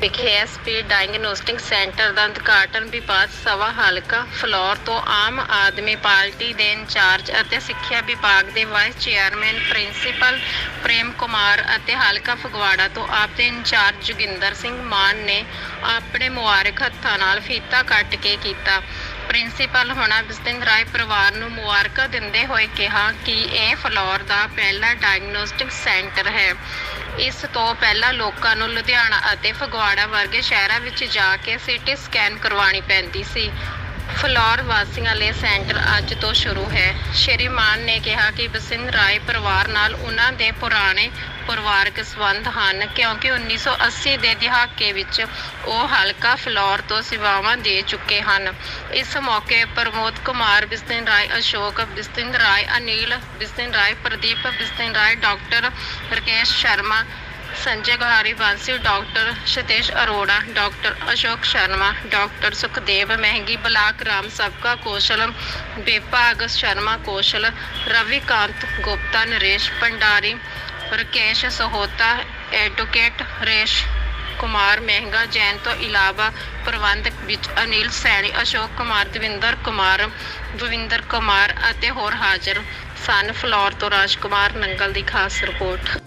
ਵਿਖੇ SP diagnostic centre ਦਾ ਉਦਘਾਟਨ ਵਿਭਾਗ ਸਵਾ ਹਲਕਾ ਫਲੋਰ ਤੋਂ ਆਮ ਆਦਮੀ ਪਾਰਟੀ ਦੇ ਇੰਚਾਰਜ ਅਤੇ ਸਿੱਖਿਆ ਵਿਭਾਗ ਦੇ vice chairman principal Prem Kumar ਅਤੇ ਹਲਕਾ ਫਗਵਾੜਾ ਤੋਂ ਆਪ ਦੇ ਇੰਚਾਰਜ ਜੋਗਿੰਦਰ ਸਿੰਘ ਮਾਨ ਨੇ ਆਪਣੇ ਮੁਬਾਰਕ ਹੱਥਾਂ ਨਾਲ ਫੀਤਾ ਕੱਟ ਕੇ ਕੀਤਾ। ਪ੍ਰਿੰਸੀਪਲ ਹੋਣਾ ਬਿਸਤਿੰਦ ਰਾਏ ਪਰਿਵਾਰ ਨੂੰ ਮੁਬਾਰਕਾਂ ਦਿੰਦੇ ਹੋਏ ਕਿਹਾ ਕਿ ਇਹ ਫਲੋਰ ਦਾ ਪਹਿਲਾ ਡਾਇਗਨੋਸਟਿਕ ਸੈਂਟਰ ਹੈ। ਇਸ ਤੋਂ ਪਹਿਲਾਂ ਲੋਕਾਂ ਨੂੰ ਲੁਧਿਆਣਾ ਅਤੇ ਫਗਵਾੜਾ ਵਰਗੇ ਸ਼ਹਿਰਾਂ ਵਿੱਚ ਜਾ ਕੇ ਸੀਟੀ ਸਕੈਨ ਕਰਵਾਉਣੀ ਪੈਂਦੀ ਸੀ। ਫਲੋਰ ਵਾਸੀਆਂ ਲਈ ਸੈਂਟਰ ਅੱਜ ਤੋਂ ਸ਼ੁਰੂ ਹੈ। ਸ਼੍ਰੀ ਮਾਨ ਨੇ ਕਿਹਾ ਕਿ ਬਸਿੰਧ ਰਾਏ ਪਰਿਵਾਰ ਨਾਲ ਉਹਨਾਂ ਦੇ ਪੁਰਾਣੇ ਪਰਿਵਾਰਕ ਸੰਬੰਧ ਹਨ, ਕਿਉਂਕਿ 1980 ਦੇ ਦਹਾਕੇ ਵਿੱਚ ਉਹ ਹਲਕਾ ਫਲੌਰ ਤੋਂ ਸੇਵਾਵਾਂ ਦੇ ਚੁੱਕੇ ਹਨ। ਇਸ ਮੌਕੇ Pramod Kumar Bistin Rai Ashok Bistin Rai Anil Bistin Rai Pradeep Bistin Rai doctor Rakesh Sharma Sanjay Guhari, ਵਾਂਸੀ, doctor Satesh Arora, doctor Ashok Sharma, doctor Sukhdev Mehngi, block Ram ਸਬਕਾ Kaushal ਵਿਭਾਗ ਸ਼ਰਮਾ ਕੌਸ਼ਲ, ਰਵੀਕਾਂਤ ਗੁਪਤਾ, ਨਰੇਸ਼ ਭੰਡਾਰੀ, ਰਕੇਸ਼ ਸਹੋਤਾ, ਐਡਵੋਕੇਟ ਰੇਸ਼ ਕੁਮਾਰ ਮਹਿੰਗਾ, ਜੈਨ ਤੋਂ ਇਲਾਵਾ ਪ੍ਰਬੰਧਕ ਵਿੱਚ ਅਨਿਲ ਸੈਣੀ, ਅਸ਼ੋਕ ਕੁਮਾਰ, ਦਵਿੰਦਰ ਕੁਮਾਰ ਦਵਿੰਦਰ ਕੁਮਾਰ ਅਤੇ ਹੋਰ ਹਾਜ਼ਰ ਸਨ। ਫਲੋਰ ਤੋਂ ਰਾਜ ਕੁਮਾਰ ਨੰਗਲ ਦੀ ਖਾਸ ਰਿਪੋਰਟ।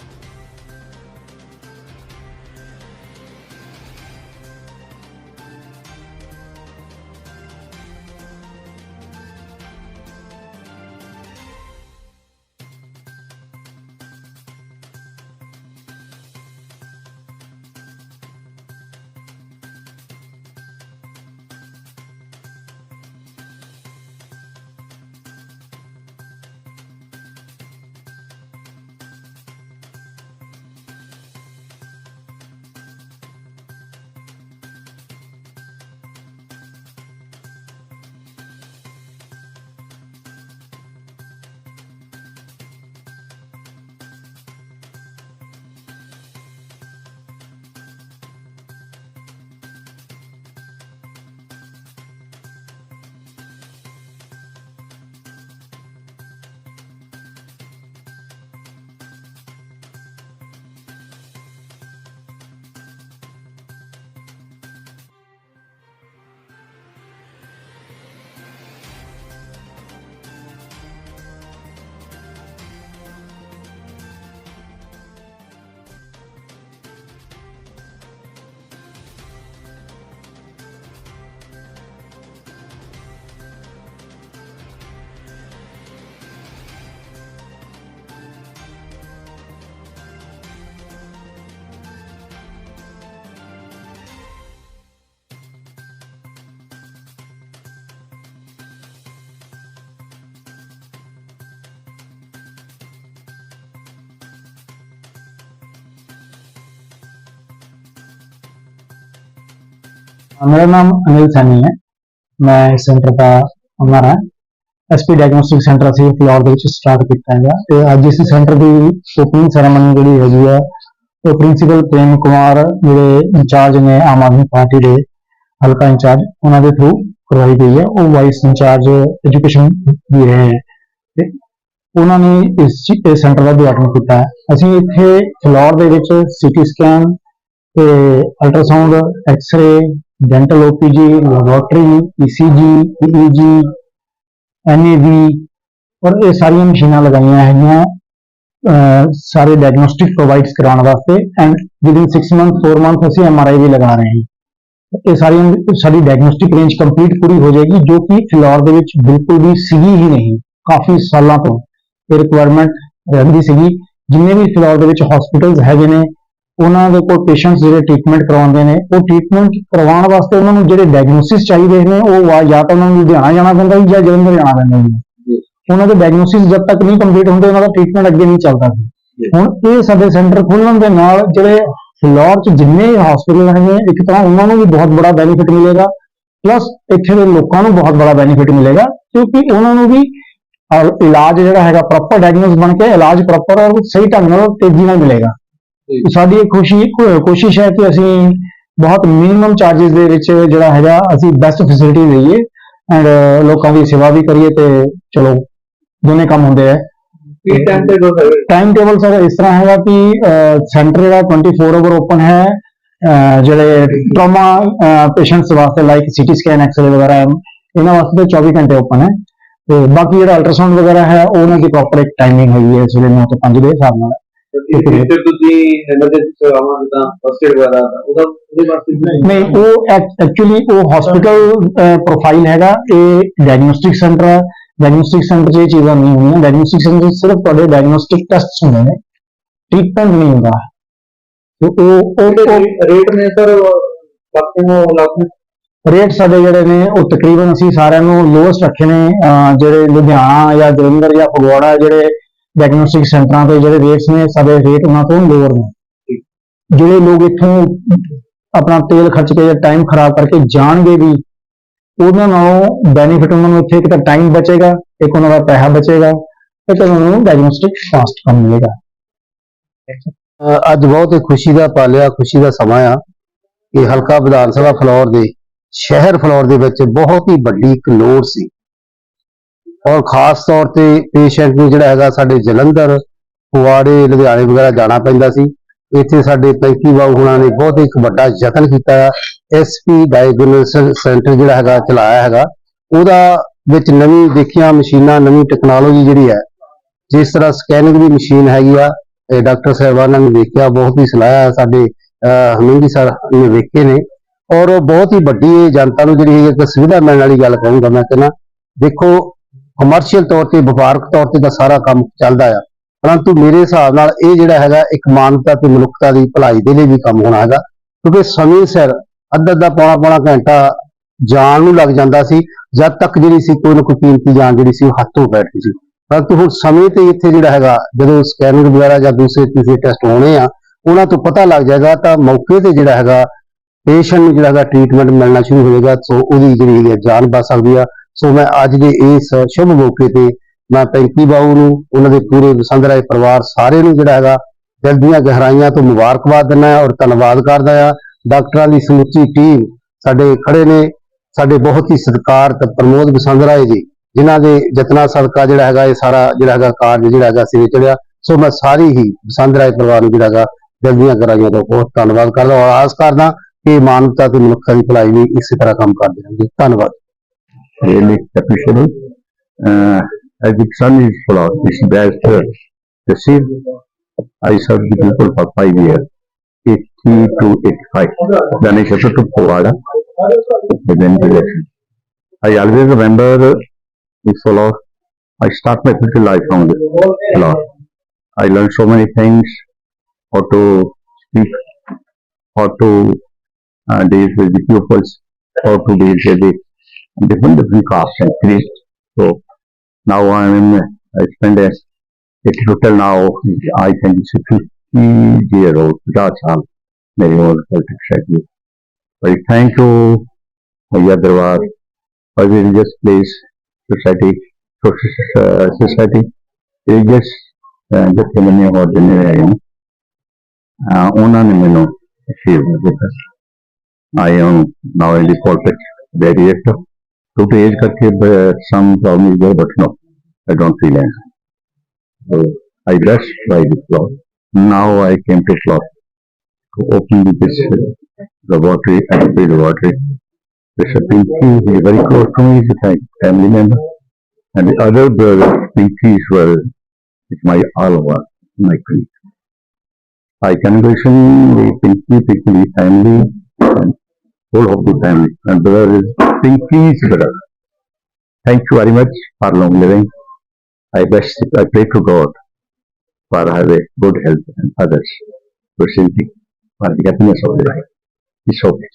ਮੇਰਾ ਨਾਮ ਅਨਿਲ ਸੈਣੀ ਹੈ। ਮੈਂ ਇਸ ਸੈਂਟਰ ਦਾ ਓਨਰ ਹਾਂ। ਐਸਪੀ ਡਾਇਗਨੋਸਟਿਕ ਸੈਂਟਰ ਅਸੀਂ ਫਲੋਰ ਦੇ ਵਿੱਚ ਸਟਾਰਟ ਕੀਤਾ ਹੈਗਾ ਤੇ ਅੱਜ ਇਸ ਸੈਂਟਰ ਦੀ ਓਪਨਿੰਗ ਸੈਰੇਮਨੀ ਜਿਹੜੀ ਹੈਗੀ ਹੈ, ਉਹ ਪ੍ਰਿੰਸੀਪਲ ਪ੍ਰੇਮ ਕੁਮਾਰ ਜਿਹੜੇ ਇੰਚਾਰਜ ਨੇ ਆਮ ਆਦਮੀ ਪਾਰਟੀ ਦੇ ਹਲਕਾ ਇੰਚਾਰਜ ਉਹਨਾਂ ਦੇ ਥਰੂ ਕਰਵਾਈ ਗਈ ਹੈ। ਉਹ ਵਾਈਸ ਇੰਚਾਰਜ ਐਜੂਕੇਸ਼ਨ ਵੀ ਰਹੇ ਹੈ ਤੇ ਉਹਨਾਂ ਨੇ ਇਸ ਸੈਂਟਰ ਦਾ ਉਦਘਾਟਨ ਕੀਤਾ ਹੈ। ਅਸੀਂ ਇੱਥੇ ਫਲੋਰ ਦੇ ਵਿੱਚ ਸੀਟੀ ਸਕੈਨ ਤੇ ultrasound X-ray dental OPG laboratory ECG EEG N A V ਔਰ ਇਹ ਸਾਰੀਆਂ ਮਸ਼ੀਨਾਂ ਲਗਾਈਆਂ ਹੈਗੀਆਂ ਸਾਰੇ ਡਾਇਗਨੋਸਟਿਕ ਪ੍ਰੋਵਾਈਡਸ ਕਰਾਉਣ ਵਾਸਤੇ ਐਂਡ ਵਿਦਿਨ 6 ਮੰਥ 4 ਮੰਥ ਅਸੀਂ ਐਮਆਰਆਈ ਵੀ ਲਗਾ ਰਹੇ ਹਾਂ। ਇਹ ਸਾਰੀਆਂ, ਸਾਡੀ ਡਾਇਗਨੋਸਟਿਕ ਰੇਂਜ ਕੰਪਲੀਟ ਪੂਰੀ ਹੋ ਜਾਏਗੀ, ਜੋ ਕਿ ਫਿਲੌਰ ਦੇ ਵਿੱਚ ਬਿਲਕੁਲ ਵੀ ਸੀਗੀ ਹੀ ਨਹੀਂ, ਕਾਫੀ ਸਾਲਾਂ ਤੋਂ ਇਹ ਰਿਕੁਆਇਰਮੈਂਟ ਰਹਿੰਦੀ ਸੀਗੀ। ਜਿੰਨੇ ਵੀ ਫਿਲੌਰ ਦੇ ਵਿੱਚ ਹਸਪੀਟਲਸ ਹੈਗੇ ਨੇ ਉਹਨਾਂ ਦੇ ਕੋਲ ਪੇਸ਼ੈਂਟਸ ਜਿਹੜੇ ਟ੍ਰੀਟਮੈਂਟ ਕਰਵਾਉਂਦੇ ਨੇ ਉਹ ਟ੍ਰੀਟਮੈਂਟ ਕਰਵਾਉਣ ਵਾਸਤੇ ਉਹਨਾਂ ਨੂੰ ਜਿਹੜੇ ਡਾਇਗਨੋਸਿਸ ਚਾਹੀਦੇ ਨੇ ਉਹ ਜਾਂ ਤਾਂ ਉਹਨਾਂ ਨੂੰ ਲੁਧਿਆਣਾ ਜਾਣਾ ਪੈਂਦਾ ਸੀ ਜਾਂ ਜਲੰਧਰ ਜਾਣਾ ਪੈਂਦਾ ਸੀ ਉਹਨਾਂ ਦੇ ਡਾਇਗਨੋਸਿਸ ਜਦ ਤੱਕ ਨਹੀਂ ਕੰਪਲੀਟ ਹੁੰਦੇ ਉਹਨਾਂ ਦਾ ਟ੍ਰੀਟਮੈਂਟ ਅੱਗੇ ਨਹੀਂ ਚੱਲਦਾ ਹੁਣ ਇਹ ਸਾਡੇ ਸੈਂਟਰ ਖੁੱਲਣ ਦੇ ਨਾਲ ਜਿਹੜੇ ਫਲੋਰ 'ਚ ਜਿੰਨੇ ਹਸਪੀਟਲ ਹੈਗੇ ਇੱਕ ਤਾਂ ਉਹਨਾਂ ਨੂੰ ਵੀ ਬਹੁਤ ਬੜਾ ਬੈਨੀਫਿਟ ਮਿਲੇਗਾ ਪਲੱਸ ਇੱਥੇ ਦੇ ਲੋਕਾਂ ਨੂੰ ਬਹੁਤ ਬੜਾ ਬੈਨੀਫਿਟ ਮਿਲੇਗਾ ਕਿਉਂਕਿ ਉਹਨਾਂ ਨੂੰ ਵੀ ਇਲਾਜ ਜਿਹੜਾ ਹੈਗਾ ਪ੍ਰੋਪਰ ਡਾਇਗਨੋਸ ਬਣ ਕੇ ਇਲਾਜ ਪ੍ਰੋਪਰ ਔਰ ਸਹੀ ਢੰਗ ਨਾਲ ਤੇਜ਼ੀ ਨਾਲ ਮਿਲੇਗਾ। ਸਾਡੀ ਇਹ ਖੁਸ਼ੀ ਕੋਸ਼ਿਸ਼ ਹੈ ਕਿ ਅਸੀਂ ਬਹੁਤ ਮਿਨੀਮਮ ਚਾਰजेस ਦੇ ਵਿੱਚ ਜਿਹੜਾ ਹੈਗਾ ਅਸੀਂ ਬੈਸਟ ਫੈਸਿਲਿਟੀ ਦਈਏ ਐਂਡ ਲੋਕਾਂ ਦੀ ਸੇਵਾ ਵੀ ਕਰੀਏ ਤੇ ਚਲੋ ਦੋਨੇ ਕੰਮ ਹੁੰਦੇ ਆ। ਟਾਈਮ ਟੇਬਲ ਸਰ ਇਸ ਤਰ੍ਹਾਂ ਹੈਗਾ ਕਿ ਸੈਂਟਰ ਜਿਹੜਾ 24 ਆਵਰ ਓਪਨ ਹੈ ਜਿਹੜੇ ਟਰਾਮਾ ਪੇਸ਼ੈਂਟਸ ਵਾਸਤੇ ਲਾਈਕ ਸੀਟੀ ਸਕੈਨ ਐਕਸਰੇ ਵਗੈਰਾ ਇਹਨਾਂ ਵਾਸਤੇ ਤਾਂ 24 ਘੰਟੇ ਓਪਨ ਹੈ। ਤੇ ਬਾਕੀ ਜਿਹੜਾ ਅਲਟਰਾਸਾਊਂਡ ਵਗੈਰਾ ਹੈ ਉਹ ਉਹਨਾਂ ਦੀ ਪ੍ਰੋਪਰ ਇੱਕ ਟਾਈਮਿੰਗ ਹੈਗੀ ਹੈ ਸਵੇਰੇ 9 ਤੋਂ 5 ਦੇ ਹਿਸਾਬ ਨਾਲ। ਇੱਥੇ ਤੁਸੀਂ ਐਮਰਜੈਂਸੀ ਸੇਵਾਵਾਂ ਜਿੱਦਾਂ ਫਸਟ ਏਡ ਵਗੈਰਾ ਦਾ ਉਹਦਾ ਉਹਦੇ ਵਾਸਤੇ ਵੀ ਨਹੀਂ? ਉਹ ਐਕਚੁਅਲੀ ਉਹ ਹਸਪੀਟਲ ਪ੍ਰੋਫਾਈਲ ਹੈਗਾ। ਇਹ ਡਾਇਗਨੋਸਟਿਕ ਸੈਂਟਰ ਹੈ। ਡਾਇਗਨੋਸਟਿਕ ਸੈਂਟਰ 'ਚ ਇਹ ਚੀਜ਼ਾਂ ਨਹੀਂ ਹੁੰਦੀਆਂ। ਡਾਇਗਨੋਸਟਿਕ ਸੈਂਟਰ 'ਚ ਸਿਰਫ ਤੁਹਾਡੇ ਡਾਇਗਨੋਸਟਿਕ ਟੈਸਟ ਹੁੰਦੇ ਨੇ। ਟ੍ਰੀਟਮੈਂਟ ਨਹੀਂ ਹੁੰਦਾ। ਤੇ ਉਹ ਉਹ ਉਹ ਰੇਟ ਨੇ ਸਰ ਬਾਕੀ ਨੂੰ। ਲੱਗ ਰੇਟ ਸਾਡੇ ਜਿਹੜੇ ਨੇ ਉਹ ਤਕਰੀਬਨ ਅਸੀਂ ਸਾਰਿਆਂ ਨੂੰ ਲੋਐਸਟ ਰੱਖੇ ਨੇ। ਅਹ ਜਿਹੜੇ ਲੁਧਿਆਣਾ ਜਾਂ ਜਲੰਧਰ ਜਾਂ ਫਗਵਾੜਾ ਜਿਹੜੇ ਡਾਇਗਨੋਸਟਿਕ ਸੈਂਟਰਾਂ ਤੇ ਜਿਹੜੇ ਰੇਟਸ ਨੇ, ਸਾਡੇ ਰੇਟ ਉਹਨਾਂ ਤੋਂ ਲੋਅਰ ਨੇ। ਜਿਹੜੇ ਲੋਕ ਇੱਥੋਂ ਆਪਣਾ ਤੇਲ ਖਰਚ ਕੇ ਜਾਂ ਟਾਈਮ ਖਰਾਬ ਕਰਕੇ ਜਾਣਗੇ ਵੀ, ਉਹਨਾਂ ਨਾਲੋਂ ਬੈਨੀਫਿਟ ਉਹਨਾਂ ਨੂੰ ਇੱਥੇ ਇੱਕ ਤਾਂ ਟਾਈਮ ਬਚੇਗਾ, ਇੱਕ ਉਹਨਾਂ ਦਾ ਪੈਸਾ ਬਚੇਗਾ ਇੱਕ ਉਹਨਾਂ ਨੂੰ ਡਾਇਗਨੋਸਟਿਕ ਫਾਸਟ ਕੰਮ ਮਿਲੇਗਾ। ਅੱਜ ਬਹੁਤ ਹੀ ਖੁਸ਼ੀ ਦਾ ਪਾਲਿਆ ਖੁਸ਼ੀ ਦਾ ਸਮਾਂ ਆ ਕਿ ਹਲਕਾ ਵਿਧਾਨ ਸਭਾ ਫਲੋਰ ਦੇ, ਸ਼ਹਿਰ ਫਲੋਰ ਦੇ ਵਿੱਚ ਬਹੁਤ ਹੀ ਵੱਡੀ ਇੱਕ ਲੋੜ ਸੀ। ਔਰ ਖਾਸ ਤੌਰ ਤੇ ਪੇਸ਼ੈਂਟ ਨੂੰ ਜਿਹੜਾ ਹੈਗਾ ਸਾਡੇ ਜਲੰਧਰ, ਫਗਵਾੜੇ, ਲੁਧਿਆਣੇ ਵਗੈਰਾ ਜਾਣਾ ਪੈਂਦਾ ਸੀ। ਇੱਥੇ ਸਾਡੇ ਪੈਂਕੀ ਬਾਬੂ ਹੁਣਾਂ ਨੇ ਬਹੁਤ ਇੱਕ ਵੱਡਾ ਯਤਨ ਕੀਤਾ ਐਸਪੀ ਡਾਇਗਨੋਸਟਿਕ ਸੈਂਟਰ ਜਿਹੜਾ ਹੈਗਾ ਚਲਾਇਆ ਹੈਗਾ। ਉਹਦਾ ਵਿੱਚ ਨਵੀਂ ਦੇਖੀਆਂ ਮਸ਼ੀਨਾਂ, ਨਵੀਂ ਟੈਕਨੋਲੋਜੀ ਜਿਹੜੀ ਹੈ, ਜਿਸ ਤਰ੍ਹਾਂ ਸਕੈਨਿੰਗ ਦੀ ਮਸ਼ੀਨ ਹੈਗੀ ਆ ਡਾਕਟਰ ਸਾਹਿਬਾਨਾਂ ਨੇ ਵੇਖਿਆ, ਬਹੁਤ ਹੀ ਸਲਾਹ ਸਾਡੇ ਹਮਿੰਦੀ ਸਰ ਨੇ ਵੇਖੇ ਨੇ। ਔਰ ਬਹੁਤ ਹੀ ਵੱਡੀ ਜਨਤਾ ਨੂੰ ਜਿਹੜੀ ਹੈ ਇੱਕ ਸੁਵਿਧਾ ਮਿਲਣ ਵਾਲੀ ਗੱਲ ਕਹੂੰਗਾ ਮੈਂ ਕਹਿੰਦਾ। ਦੇਖੋ ਕਮਰਸ਼ੀਅਲ ਤੌਰ ਤੇ, ਵਪਾਰਕ ਤੌਰ ਤੇ ਤਾਂ ਸਾਰਾ ਕੰਮ ਚੱਲਦਾ ਆ। ਪਰੰਤੂ ਮੇਰੇ ਹਿਸਾਬ ਨਾਲ ਇਹ ਜਿਹੜਾ ਹੈਗਾ, ਇੱਕ ਮਾਨਵਤਾ ਤੇ ਮਨੁੱਖਤਾ ਦੀ ਭਲਾਈ ਦੇ ਲਈ ਵੀ ਕੰਮ ਹੋਣਾ ਹੈਗਾ। ਕਿਉਂਕਿ ਸਮੇਂ ਸਿਰ ਅੱਧਾ ਅੱਧਾ ਪੌਣਾ ਪੌਣਾ ਘੰਟਾ ਜਾਣ ਨੂੰ ਲੱਗ ਜਾਂਦਾ ਸੀ। ਜਦ ਤੱਕ ਜਿਹੜੀ ਸੀ, ਕੋਈ ਨਾ ਕੋਈ ਕੀਮਤੀ ਜਾਨ ਜਿਹੜੀ ਸੀ, ਉਹ ਹੱਥੋਂ ਬੈਠਦੀ ਸੀ। ਪਰੰਤੂ ਹੁਣ ਸਮੇਂ ਤੇ ਇੱਥੇ ਜਿਹੜਾ ਹੈਗਾ, ਜਦੋਂ ਸਕੈਨਰ ਵਗੈਰਾ ਜਾਂ ਦੂਸਰੇ, ਤੀਸਰੇ ਟੈਸਟ ਹੋਣੇ ਆ, ਉਹਨਾਂ ਤੋਂ ਪਤਾ ਲੱਗ ਜਾਏਗਾ ਤਾਂ ਮੌਕੇ ਤੇ ਜਿਹੜਾ ਹੈਗਾ ਪੇਸ਼ੈਂਟ ਨੂੰ ਜਿਹੜਾ ਹੈਗਾ ਟ੍ਰੀਟਮੈਂਟ ਮਿਲਣਾ ਸ਼ੁਰੂ ਹੋਏਗਾ। ਸੋ ਉਹਦੀ ਜਿਹੜੀ ਹੈਗੀ ਆ, ਜਾਨ ਬਚ ਸਕਦੀ ਆ। ਸੋ ਮੈਂ ਅੱਜ ਦੇ ਇਸ ਸ਼ੁਭ ਮੌਕੇ ਤੇ ਮੈਂ ਪੈਂਕੀ ਬਾਊ ਨੂੰ, ਉਹਨਾਂ ਦੇ ਪੂਰੇ ਵਸੰਧਰਾਏ ਪਰਿਵਾਰ ਸਾਰੇ ਨੂੰ ਜਿਹੜਾ ਹੈਗਾ, ਦਿਲ ਦੀਆਂ ਗਹਿਰਾਈਆਂ ਤੋਂ ਮੁਬਾਰਕਬਾਦ ਦਿੰਦਾ ਹਾਂ ਔਰ ਧੰਨਵਾਦ ਕਰਦਾ ਆ ਡਾਕਟਰਾਂ ਦੀ ਸਮੁੱਚੀ ਟੀਮ ਸਾਡੇ ਖੜੇ ਨੇ, ਸਾਡੇ ਬਹੁਤ ਹੀ ਸਤਿਕਾਰਤ ਪ੍ਰਮੋਦ ਵਸੰਧਰਾਏ ਜੀ, ਜਿਨ੍ਹਾਂ ਦੇ ਜਤਨਾ ਸਦਕਾ ਜਿਹੜਾ ਹੈਗਾ, ਇਹ ਸਾਰਾ ਜਿਹੜਾ ਹੈਗਾ ਕਾਰਜ ਜਿਹੜਾ ਹੈਗਾ ਸਿਰੇ ਚੜਿਆ। ਸੋ ਮੈਂ ਸਾਰੀ ਹੀ ਵਸੰਧਰਾਏ ਪਰਿਵਾਰ ਨੂੰ ਜਿਹੜਾ ਹੈਗਾ, ਦਿਲ ਦੀਆਂ ਗਹਿਰਾਈਆਂ ਤੋਂ ਬਹੁਤ ਧੰਨਵਾਦ ਕਰਦਾ ਔਰ ਆਸ ਕਰਦਾ ਕਿ ਮਾਨਵਤਾ ਤੇ ਮਨੁੱਖਤਾ ਦੀ ਭਲਾਈ ਲਈ ਇਸੇ ਤਰ੍ਹਾਂ ਕੰਮ ਕਰਦੇ ਰਹਿਣਗੇ। ਧੰਨਵਾਦ। Really appreciable. Uh, as the son is full of best uh, receive. I served the people for five years, 80 to 85. Then I shifted to Povada, then election. I always remember the full I start my political life from the law. I learned so many things, how to speak, how to uh, deal with the pupils, how to deal with the different different castes and creeds. So now I am in, I spend a it total now I think it's a fifty year old पचास साल मेरी उम्र politics है I thank you भैया दरबार for the religious place society social uh, society religious ਜਿੱਥੇ ਮੈਨੇ ਹੋਰ ਜਿੰਨੇ ਆਏ ਨੇ ਅਹ ਉਹਨਾਂ ਨੇ ਮੈਨੂੰ ਅਚੀਵ ਕੀਤਾ I am now in the politics very active To age cut some problem is there, but no, I don't feel anything. So I just tried this law. Now I came to law to open this uh, laboratory, Alpha laboratory. Mr. Pinky is very close to me, he's a family. And the other brother, Pinky, is my alva, my colleague. I congratulate the Pinky, Pinky family, and whole of the family. And brother is Pinky's brother. Thank you very much for long living. I best I pray to God for have a good health and others for simply for the happiness of the life. It's okay.